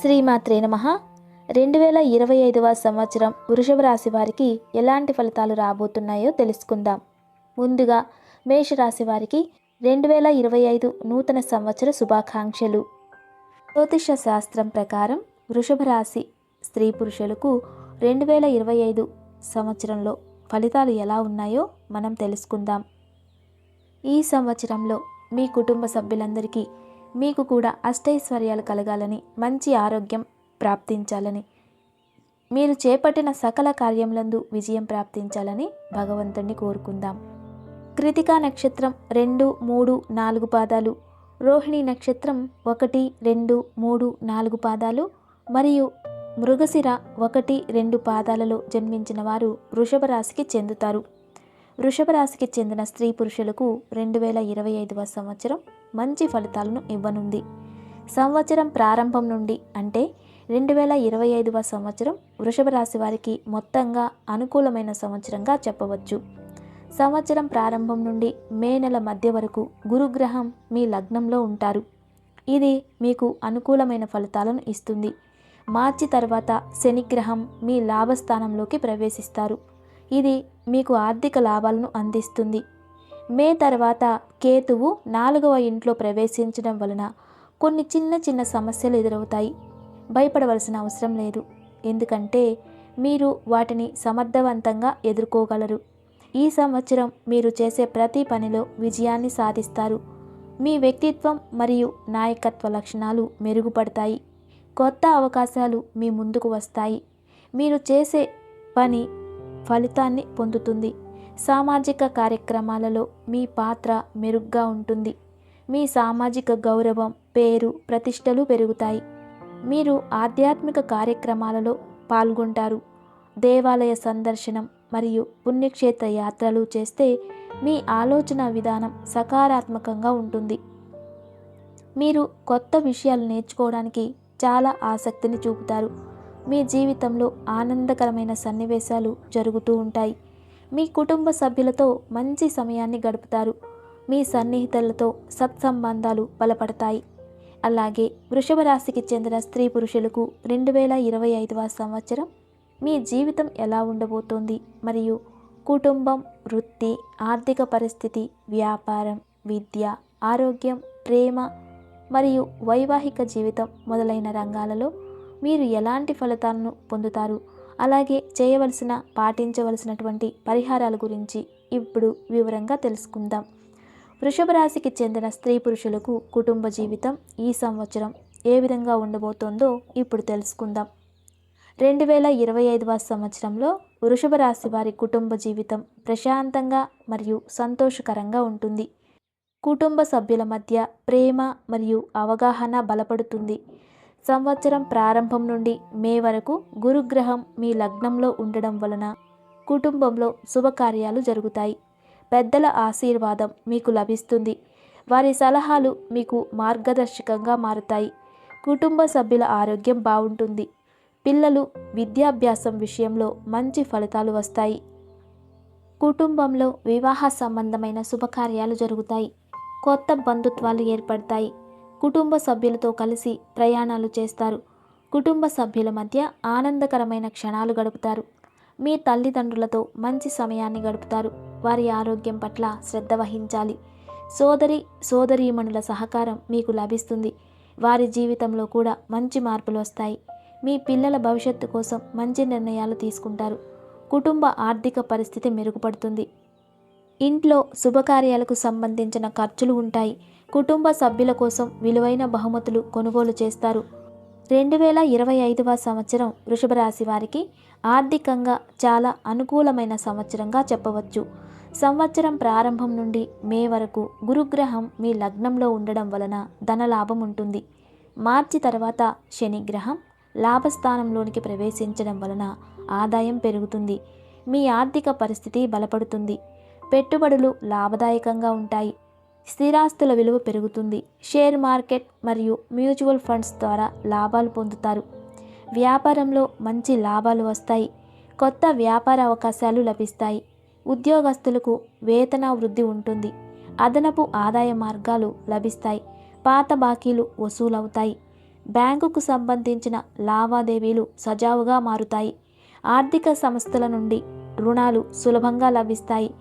శ్రీమాత్రే నమ. రెండు వేల ఇరవై ఐదవ సంవత్సరం వృషభ రాశి వారికి ఎలాంటి ఫలితాలు రాబోతున్నాయో తెలుసుకుందాం. ముందుగా మేషరాశి వారికి రెండు వేల ఇరవై ఐదు నూతన సంవత్సర శుభాకాంక్షలు. జ్యోతిష శాస్త్రం ప్రకారం వృషభ రాశి స్త్రీ పురుషులకు రెండు వేల ఇరవై ఐదు సంవత్సరంలో ఫలితాలు ఎలా ఉన్నాయో మనం తెలుసుకుందాం. ఈ సంవత్సరంలో మీ కుటుంబ సభ్యులందరికీ మీకు కూడా అష్టైశ్వర్యాలు కలగాలని మంచి ఆరోగ్యం ప్రాప్తించాలని మీరు చేపట్టిన సకల కార్యములందు విజయం ప్రాప్తించాలని భగవంతుణ్ణి కోరుకుందాం. కృతికా నక్షత్రం రెండు మూడు నాలుగు పాదాలు రోహిణి నక్షత్రం ఒకటి రెండు మూడు నాలుగు పాదాలు మరియు మృగశిర ఒకటి రెండు పాదాలలో జన్మించిన వారు వృషభ రాశికి చెందుతారు. వృషభ రాశికి చెందిన స్త్రీ పురుషులకు రెండు వేల ఇరవై ఐదవ సంవత్సరం మంచి ఫలితాలను ఇవ్వనుంది. సంవత్సరం ప్రారంభం నుండి అంటే రెండు వేల ఇరవై ఐదవ సంవత్సరం వృషభ రాశి వారికి మొత్తంగా అనుకూలమైన సంవత్సరంగా చెప్పవచ్చు. సంవత్సరం ప్రారంభం నుండి మే నెల మధ్య వరకు గురుగ్రహం మీ లగ్నంలో ఉంటారు. ఇది మీకు అనుకూలమైన ఫలితాలను ఇస్తుంది. మార్చి తర్వాత శనిగ్రహం మీ లాభస్థానంలోకి ప్రవేశిస్తారు. ఇది మీకు ఆర్థిక లాభాలను అందిస్తుంది. మే తర్వాత కేతువు నాలుగవ ఇంట్లో ప్రవేశించడం వలన కొన్ని చిన్న చిన్న సమస్యలు ఎదురవుతాయి. భయపడవలసిన అవసరం లేదు. ఎందుకంటే మీరు వాటిని సమర్థవంతంగా ఎదుర్కోగలరు. ఈ సంవత్సరం మీరు చేసే ప్రతి పనిలో విజయాన్ని సాధిస్తారు. మీ వ్యక్తిత్వం మరియు నాయకత్వ లక్షణాలు మెరుగుపడతాయి. కొత్త అవకాశాలు మీ ముందుకు వస్తాయి. మీరు చేసే పని ఫలితాన్ని పొందుతుంది. సామాజిక కార్యక్రమాలలో మీ పాత్ర మెరుగ్గా ఉంటుంది. మీ సామాజిక గౌరవం పేరు ప్రతిష్టలు పెరుగుతాయి. మీరు ఆధ్యాత్మిక కార్యక్రమాలలో పాల్గొంటారు. దేవాలయ సందర్శనం మరియు పుణ్యక్షేత్ర యాత్రలు చేస్తే మీ ఆలోచన విధానం సకారాత్మకంగా ఉంటుంది. మీరు కొత్త విషయాలు నేర్చుకోవడానికి చాలా ఆసక్తిని చూపుతారు. మీ జీవితంలో ఆనందకరమైన సన్నివేశాలు జరుగుతూ ఉంటాయి. మీ కుటుంబ సభ్యులతో మంచి సమయాన్ని గడుపుతారు. మీ సన్నిహితులతో సత్సంబంధాలు బలపడతాయి. అలాగే వృషభ రాశికి చెందిన స్త్రీ పురుషులకు రెండు వేల ఇరవై ఐదవ సంవత్సరం మీ జీవితం ఎలా ఉండబోతోంది? మరియు కుటుంబం వృత్తి ఆర్థిక పరిస్థితి వ్యాపారం విద్య ఆరోగ్యం ప్రేమ మరియు వైవాహిక జీవితం మొదలైన రంగాలలో మీరు ఎలాంటి ఫలితాలను పొందుతారు? అలాగే చేయవలసిన పాటించవలసినటువంటి పరిహారాల గురించి ఇప్పుడు వివరంగా తెలుసుకుందాం. వృషభ రాశికి చెందిన స్త్రీ పురుషులకు కుటుంబ జీవితం ఈ సంవత్సరం ఏ విధంగా ఉండబోతోందో ఇప్పుడు తెలుసుకుందాం. రెండు వేల ఇరవై ఐదవ సంవత్సరంలో వృషభ రాశి వారి కుటుంబ జీవితం ప్రశాంతంగా మరియు సంతోషకరంగా ఉంటుంది. కుటుంబ సభ్యుల మధ్య ప్రేమ మరియు అవగాహన బలపడుతుంది. సంవత్సరం ప్రారంభం నుండి మే వరకు గురుగ్రహం మీ లగ్నంలో ఉండడం వలన కుటుంబంలో శుభకార్యాలు జరుగుతాయి. పెద్దల ఆశీర్వాదం మీకు లభిస్తుంది. వారి సలహాలు మీకు మార్గదర్శకంగా మారుతాయి. కుటుంబ సభ్యుల ఆరోగ్యం బాగుంటుంది. పిల్లలు విద్యాభ్యాసం విషయంలో మంచి ఫలితాలు వస్తాయి. కుటుంబంలో వివాహ సంబంధమైన శుభకార్యాలు జరుగుతాయి. కొత్త బంధుత్వాలు ఏర్పడతాయి. కుటుంబ సభ్యులతో కలిసి ప్రయాణాలు చేస్తారు. కుటుంబ సభ్యుల మధ్య ఆనందకరమైన క్షణాలు గడుపుతారు. మీ తల్లిదండ్రులతో మంచి సమయాన్ని గడుపుతారు. వారి ఆరోగ్యం పట్ల శ్రద్ధ వహించాలి. సోదరి సోదరీమణుల సహకారం మీకు లభిస్తుంది. వారి జీవితంలో కూడా మంచి మార్పులు వస్తాయి. మీ పిల్లల భవిష్యత్తు కోసం మంచి నిర్ణయాలు తీసుకుంటారు. కుటుంబ ఆర్థిక పరిస్థితి మెరుగుపడుతుంది. ఇంట్లో శుభకార్యాలకు సంబంధించిన ఖర్చులు ఉంటాయి. కుటుంబ సభ్యుల కోసం విలువైన బహుమతులు కొనుగోలు చేస్తారు. రెండు వేల ఇరవై ఐదవ సంవత్సరం వృషభ రాశి వారికి ఆర్థికంగా చాలా అనుకూలమైన సంవత్సరంగా చెప్పవచ్చు. సంవత్సరం ప్రారంభం నుండి మే వరకు గురుగ్రహం మీ లగ్నంలో ఉండడం వలన ధనలాభం ఉంటుంది. మార్చి తర్వాత శనిగ్రహం లాభస్థానంలోనికి ప్రవేశించడం వలన ఆదాయం పెరుగుతుంది. మీ ఆర్థిక పరిస్థితి బలపడుతుంది. పెట్టుబడులు లాభదాయకంగా ఉంటాయి. స్థిరాస్తుల విలువ పెరుగుతుంది. షేర్ మార్కెట్ మరియు మ్యూచువల్ ఫండ్స్ ద్వారా లాభాలు పొందుతారు. వ్యాపారంలో మంచి లాభాలు వస్తాయి. కొత్త వ్యాపార అవకాశాలు లభిస్తాయి. ఉద్యోగస్తులకు వేతన వృద్ధి ఉంటుంది. అదనపు ఆదాయ మార్గాలు లభిస్తాయి. పాత బాకీలు వసూలవుతాయి. బ్యాంకుకు సంబంధించిన లావాదేవీలు సజావుగా మారుతాయి. ఆర్థిక సంస్థల నుండి రుణాలు సులభంగా లభిస్తాయి.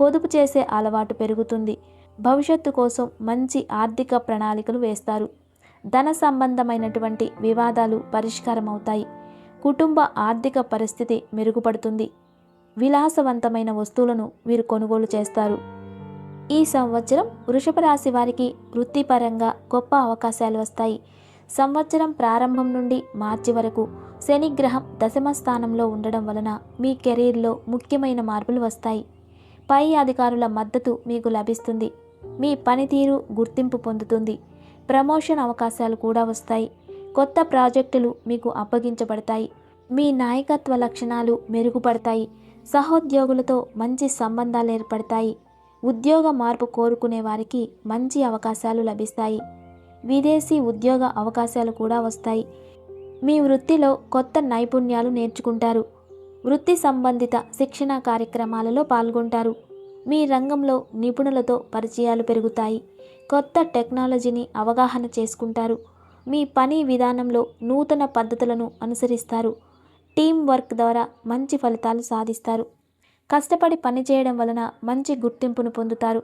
పొదుపు చేసే అలవాటు పెరుగుతుంది. భవిష్యత్తు కోసం మంచి ఆర్థిక ప్రణాళికలు వేస్తారు. ధన సంబంధమైనటువంటి వివాదాలు పరిష్కారం అవుతాయి కుటుంబ ఆర్థిక పరిస్థితి మెరుగుపడుతుంది. విలాసవంతమైన వస్తువులను వీరు కొనుగోలు చేస్తారు. ఈ సంవత్సరం వృషభ రాశి వారికి వృత్తిపరంగా గొప్ప అవకాశాలు వస్తాయి. సంవత్సరం ప్రారంభం నుండి మార్చి వరకు శనిగ్రహం దశమ స్థానంలో ఉండడం వలన మీ కెరీర్లో ముఖ్యమైన మార్పులు వస్తాయి. పై అధికారుల మద్దతు మీకు లభిస్తుంది. మీ పనితీరు గుర్తింపు పొందుతుంది. ప్రమోషన్ అవకాశాలు కూడా వస్తాయి. కొత్త ప్రాజెక్టులు మీకు అప్పగించబడతాయి. మీ నాయకత్వ లక్షణాలు మెరుగుపడతాయి. సహోద్యోగులతో మంచి సంబంధాలు ఏర్పడతాయి. ఉద్యోగ మార్పు కోరుకునే వారికి మంచి అవకాశాలు లభిస్తాయి. విదేశీ ఉద్యోగ అవకాశాలు కూడా వస్తాయి. మీ వృత్తిలో కొత్త నైపుణ్యాలు నేర్చుకుంటారు. వృత్తి సంబంధిత శిక్షణ కార్యక్రమాలలో పాల్గొంటారు. మీ రంగంలో నిపుణులతో పరిచయాలు పెరుగుతాయి. కొత్త టెక్నాలజీని అవగాహన చేసుకుంటారు. మీ పని విధానంలో నూతన పద్ధతులను అనుసరిస్తారు. టీం వర్క్ ద్వారా మంచి ఫలితాలు సాధిస్తారు. కష్టపడి పనిచేయడం వలన మంచి గుర్తింపును పొందుతారు.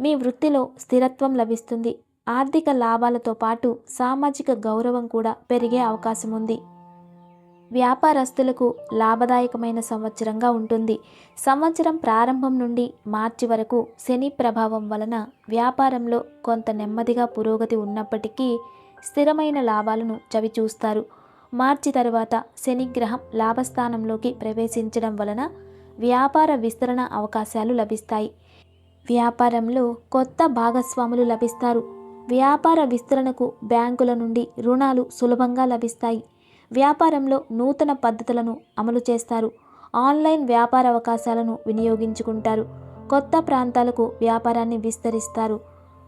మీ వృత్తిలో స్థిరత్వం లభిస్తుంది. ఆర్థిక లాభాలతో పాటు సామాజిక గౌరవం కూడా పెరిగే అవకాశం ఉంది. వ్యాపారస్తులకు లాభదాయకమైన సంవత్సరంగా ఉంటుంది. సంవత్సరం ప్రారంభం నుండి మార్చి వరకు శని ప్రభావం వలన వ్యాపారంలో కొంత నెమ్మదిగా పురోగతి ఉన్నప్పటికీ స్థిరమైన లాభాలను చవిచూస్తారు. మార్చి తరువాత శనిగ్రహం లాభస్థానంలోకి ప్రవేశించడం వలన వ్యాపార విస్తరణ అవకాశాలు లభిస్తాయి. వ్యాపారంలో కొత్త భాగస్వాములు లభిస్తారు. వ్యాపార విస్తరణకు బ్యాంకుల నుండి రుణాలు సులభంగా లభిస్తాయి. వ్యాపారంలో నూతన పద్ధతులను అమలు చేస్తారు. ఆన్లైన్ వ్యాపార అవకాశాలను వినియోగించుకుంటారు. కొత్త ప్రాంతాలకు వ్యాపారాన్ని విస్తరిస్తారు.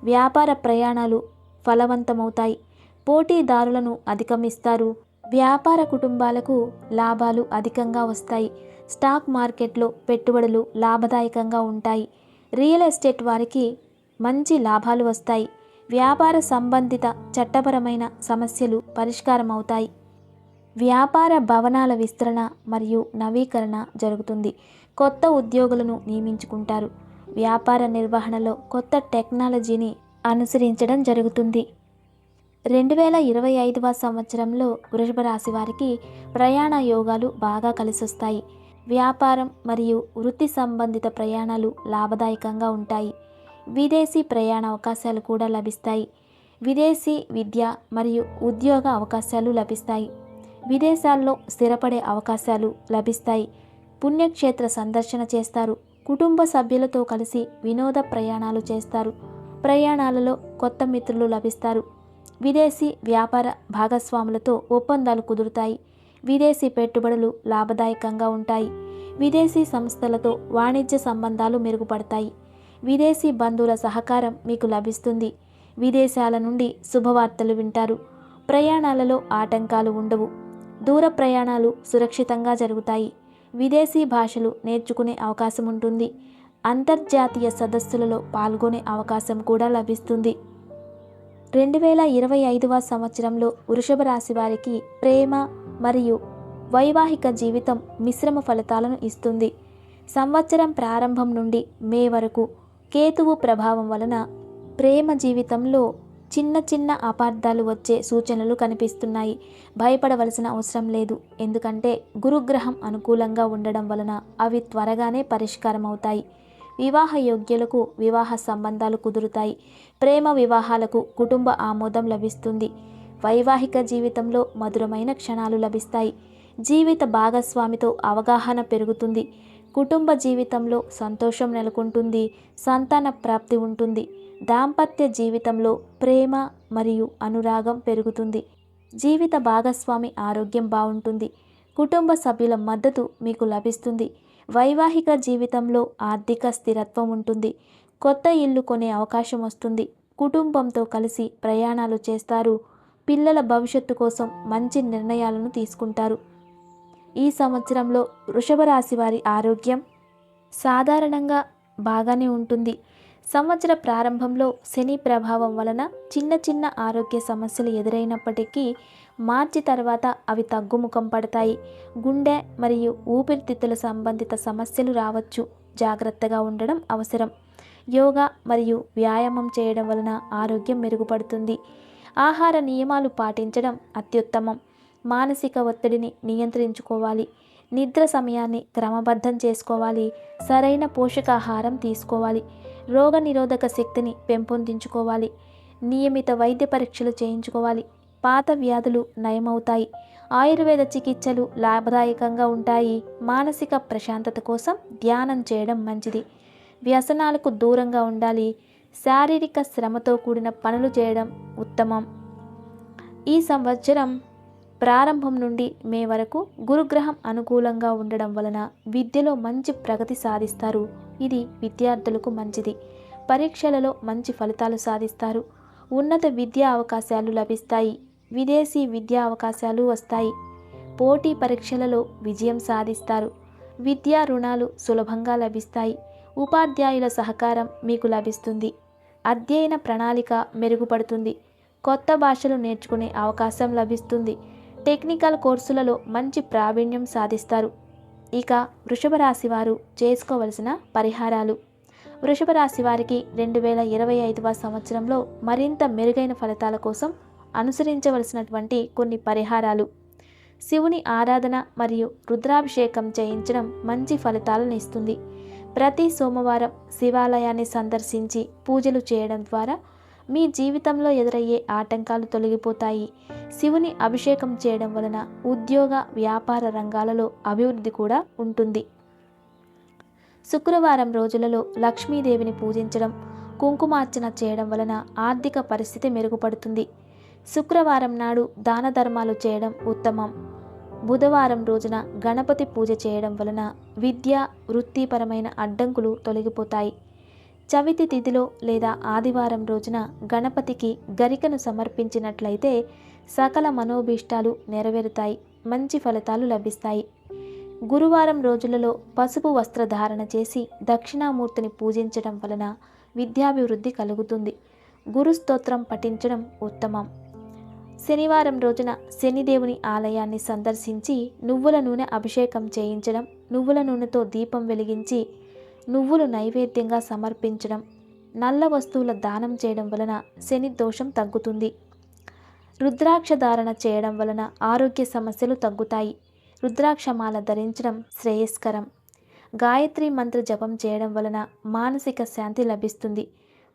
వ్యాపార ప్రయాణాలు ఫలవంతమవుతాయి. పోటీదారులను అధిగమిస్తారు. వ్యాపార కుటుంబాలకు లాభాలు అధికంగా వస్తాయి. స్టాక్ మార్కెట్లో పెట్టుబడులు లాభదాయకంగా ఉంటాయి. రియల్ ఎస్టేట్ వారికి మంచి లాభాలు వస్తాయి. వ్యాపార సంబంధిత చట్టపరమైన సమస్యలు పరిష్కారం అవుతాయి వ్యాపార భవనాల విస్తరణ మరియు నవీకరణ జరుగుతుంది. కొత్త ఉద్యోగులను నియమించుకుంటారు. వ్యాపార నిర్వహణలో కొత్త టెక్నాలజీని అనుసరించడం జరుగుతుంది. రెండు వేల ఇరవై ఐదవ సంవత్సరంలో వృషభ రాశి వారికి ప్రయాణ యోగాలు బాగా కలిసొస్తాయి. వ్యాపారం మరియు వృత్తి సంబంధిత ప్రయాణాలు లాభదాయకంగా ఉంటాయి. విదేశీ ప్రయాణ అవకాశాలు కూడా లభిస్తాయి. విదేశీ విద్య మరియు ఉద్యోగ అవకాశాలు లభిస్తాయి. విదేశాల్లో స్థిరపడే అవకాశాలు లభిస్తాయి. పుణ్యక్షేత్ర సందర్శన చేస్తారు. కుటుంబ సభ్యులతో కలిసి వినోద ప్రయాణాలు చేస్తారు. ప్రయాణాలలో కొత్త మిత్రులు లభిస్తారు. విదేశీ వ్యాపార భాగస్వాములతో ఒప్పందాలు కుదురుతాయి. విదేశీ పెట్టుబడులు లాభదాయకంగా ఉంటాయి. విదేశీ సంస్థలతో వాణిజ్య సంబంధాలు మెరుగుపడతాయి. విదేశీ బంధువుల సహకారం మీకు లభిస్తుంది. విదేశాల నుండి శుభవార్తలు వింటారు. ప్రయాణాలలో ఆటంకాలు ఉండవు. దూర ప్రయాణాలు సురక్షితంగా జరుగుతాయి. విదేశీ భాషలు నేర్చుకునే అవకాశం ఉంటుంది అంతర్జాతీయ సదస్సులలో పాల్గొనే అవకాశం కూడా లభిస్తుంది. రెండు వేల ఇరవై ఐదవ సంవత్సరంలో వృషభ రాశి వారికి ప్రేమ మరియు వైవాహిక జీవితం మిశ్రమ ఫలితాలను ఇస్తుంది. సంవత్సరం ప్రారంభం నుండి మే వరకు కేతువు ప్రభావం వలన ప్రేమ జీవితంలో చిన్న చిన్న అపార్థాలు వచ్చే సూచనలు కనిపిస్తున్నాయి. భయపడవలసిన అవసరం లేదు. ఎందుకంటే గురుగ్రహం అనుకూలంగా ఉండడం వలన అవి త్వరగానే పరిష్కారం అవుతాయి వివాహ యోగ్యులకు వివాహ సంబంధాలు కుదురుతాయి. ప్రేమ వివాహాలకు కుటుంబ ఆమోదం లభిస్తుంది. వైవాహిక జీవితంలో మధురమైన క్షణాలు లభిస్తాయి. జీవిత భాగస్వామితో అవగాహన పెరుగుతుంది. కుటుంబ జీవితంలో సంతోషం నెలకొంటుంది. సంతాన ప్రాప్తి ఉంటుంది. దాంపత్య జీవితంలో ప్రేమ మరియు అనురాగం పెరుగుతుంది. జీవిత భాగస్వామి ఆరోగ్యం బాగుంటుంది. కుటుంబ సభ్యుల మద్దతు మీకు లభిస్తుంది. వైవాహిక జీవితంలో ఆర్థిక స్థిరత్వం ఉంటుంది. కొత్త ఇల్లు కొనే అవకాశం వస్తుంది. కుటుంబంతో కలిసి ప్రయాణాలు చేస్తారు. పిల్లల భవిష్యత్తు కోసం మంచి నిర్ణయాలను తీసుకుంటారు. ఈ సంవత్సరంలో వృషభ రాశి వారి ఆరోగ్యం సాధారణంగా బాగానే ఉంటుంది. సంవత్సర ప్రారంభంలో శని ప్రభావం వలన చిన్న చిన్న ఆరోగ్య సమస్యలు ఎదురైనప్పటికీ మార్చి తర్వాత అవి తగ్గుముఖం పడతాయి. గుండె మరియు ఊపిరితిత్తుల సంబంధిత సమస్యలు రావచ్చు. జాగ్రత్తగా ఉండడం అవసరం. యోగా మరియు వ్యాయామం చేయడం వలన ఆరోగ్యం మెరుగుపడుతుంది. ఆహార నియమాలు పాటించడం అత్యుత్తమం. మానసిక ఒత్తిడిని నియంత్రించుకోవాలి. నిద్ర సమయాన్ని క్రమబద్ధం చేసుకోవాలి. సరైన పోషకాహారం తీసుకోవాలి. రోగనిరోధక శక్తిని పెంపొందించుకోవాలి. నియమిత వైద్య పరీక్షలు చేయించుకోవాలి. పాత వ్యాధులు నయమవుతాయి. ఆయుర్వేద చికిత్సలు లాభదాయకంగా ఉంటాయి. మానసిక ప్రశాంతత కోసం ధ్యానం చేయడం మంచిది. వ్యసనాలకు దూరంగా ఉండాలి. శారీరక శ్రమతో కూడిన పనులు చేయడం ఉత్తమం. ఈ సంవత్సరం ప్రారంభం నుండి మే వరకు గురుగ్రహం అనుకూలంగా ఉండడం వలన విద్యలో మంచి ప్రగతి సాధిస్తారు. ఇది విద్యార్థులకు మంచిది. పరీక్షలలో మంచి ఫలితాలు సాధిస్తారు. ఉన్నత విద్యా అవకాశాలు లభిస్తాయి. విదేశీ విద్యా అవకాశాలు వస్తాయి. పోటీ పరీక్షలలో విజయం సాధిస్తారు. విద్యా రుణాలు సులభంగా లభిస్తాయి. ఉపాధ్యాయుల సహకారం మీకు లభిస్తుంది. అధ్యయన ప్రణాళిక మెరుగుపడుతుంది. కొత్త భాషలు నేర్చుకునే అవకాశం లభిస్తుంది. టెక్నికల్ కోర్సులలో మంచి ప్రావీణ్యం సాధిస్తారు. ఇక వృషభ రాశి వారు చేసుకోవలసిన పరిహారాలు. వృషభ రాశి వారికి రెండు వేల ఇరవై ఐదవ సంవత్సరంలో మరింత మెరుగైన ఫలితాల కోసం అనుసరించవలసినటువంటి కొన్ని పరిహారాలు. శివుని ఆరాధన మరియు రుద్రాభిషేకం చేయించడం మంచి ఫలితాలను ఇస్తుంది. ప్రతి సోమవారం శివాలయాన్ని సందర్శించి పూజలు చేయడం ద్వారా మీ జీవితంలో ఎదురయ్యే ఆటంకాలు తొలగిపోతాయి. శివుని అభిషేకం చేయడం వలన ఉద్యోగ వ్యాపార రంగాలలో అభివృద్ధి కూడా ఉంటుంది. శుక్రవారం రోజులలో లక్ష్మీదేవిని పూజించడం కుంకుమార్చన చేయడం వలన ఆర్థిక పరిస్థితి మెరుగుపడుతుంది. శుక్రవారం నాడు దాన ధర్మాలు చేయడం ఉత్తమం. బుధవారం రోజున గణపతి పూజ చేయడం వలన విద్య వృత్తిపరమైన అడ్డంకులు తొలగిపోతాయి. చవితి తిథిలో లేదా ఆదివారం రోజున గణపతికి గరికను సమర్పించినట్లయితే సకల మనోభీష్టాలు నెరవేరుతాయి మంచి ఫలితాలు లభిస్తాయి. గురువారం రోజులలో పసుపు వస్త్రధారణ చేసి దక్షిణామూర్తిని పూజించడం వలన విద్యాభివృద్ధి కలుగుతుంది. గురుస్తోత్రం పఠించడం ఉత్తమం. శనివారం రోజున శనిదేవుని ఆలయాన్ని సందర్శించి నువ్వుల నూనె అభిషేకం చేయించడం నువ్వుల నూనెతో దీపం వెలిగించి నువ్వులు నైవేద్యంగా సమర్పించడం నల్ల వస్తువుల దానం చేయడం వలన శని దోషం తగ్గుతుంది. రుద్రాక్ష ధారణ చేయడం వలన ఆరోగ్య సమస్యలు తగ్గుతాయి. రుద్రాక్షమాల ధరించడం శ్రేయస్కరం. గాయత్రి మంత్ర జపం చేయడం వలన మానసిక శాంతి లభిస్తుంది.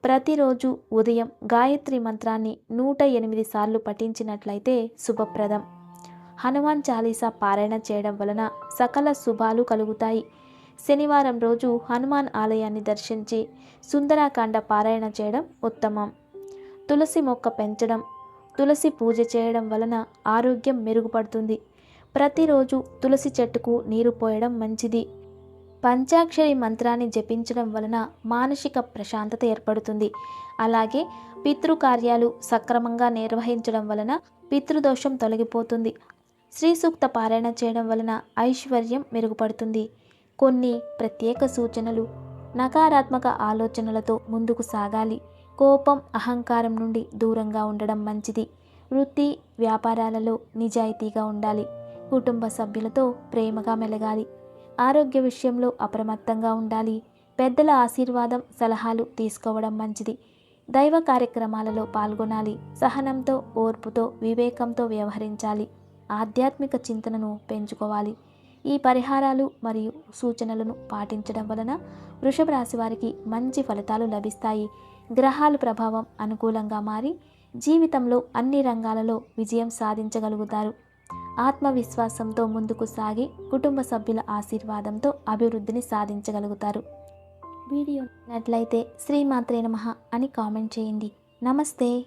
ప్రతిరోజు ఉదయం గాయత్రి మంత్రాన్ని నూట ఎనిమిది సార్లు పఠించినట్లయితే శుభప్రదం. హనుమాన్ చాలీసా పారాయణ చేయడం వలన సకల శుభాలు కలుగుతాయి. శనివారం రోజు హనుమాన్ ఆలయాన్ని దర్శించి సుందరాకాండ పారాయణ చేయడం ఉత్తమం. తులసి మొక్క పెంచడం తులసి పూజ చేయడం వలన ఆరోగ్యం మెరుగుపడుతుంది. ప్రతిరోజు తులసి చెట్టుకు నీరు పోయడం మంచిది. పంచాక్షరి మంత్రాన్ని జపించడం వలన మానసిక ప్రశాంతత ఏర్పడుతుంది. అలాగే పితృకార్యాలు సక్రమంగా నిర్వహించడం వలన పితృదోషం తొలగిపోతుంది. శ్రీ సూక్త పారాయణ చేయడం వలన ఐశ్వర్యం మెరుగుపడుతుంది. కొన్ని ప్రత్యేక సూచనలు. నకారాత్మక ఆలోచనలతో ముందుకు సాగాలి. కోపం అహంకారం నుండి దూరంగా ఉండడం మంచిది. వృత్తి వ్యాపారాలలో నిజాయితీగా ఉండాలి. కుటుంబ సభ్యులతో ప్రేమగా మెలగాలి. ఆరోగ్య విషయంలో అప్రమత్తంగా ఉండాలి. పెద్దల ఆశీర్వాదం సలహాలు తీసుకోవడం మంచిది. దైవ కార్యక్రమాలలో పాల్గొనాలి. సహనంతో ఓర్పుతో వివేకంతో వ్యవహరించాలి. ఆధ్యాత్మిక చింతనను పెంచుకోవాలి. ఈ పరిహారాలు మరియు సూచనలను పాటించడం వలన వృషభ రాశి వారికి మంచి ఫలితాలు లభిస్తాయి. గ్రహాల ప్రభావం అనుకూలంగా మారి జీవితంలో అన్ని రంగాలలో విజయం సాధించగలుగుతారు. ఆత్మవిశ్వాసంతో ముందుకు సాగి కుటుంబ సభ్యుల ఆశీర్వాదంతో అభివృద్ధిని సాధించగలుగుతారు. వీడియో నట్లయితే శ్రీమాత్రే నమః అని కామెంట్ చేయండి. నమస్తే.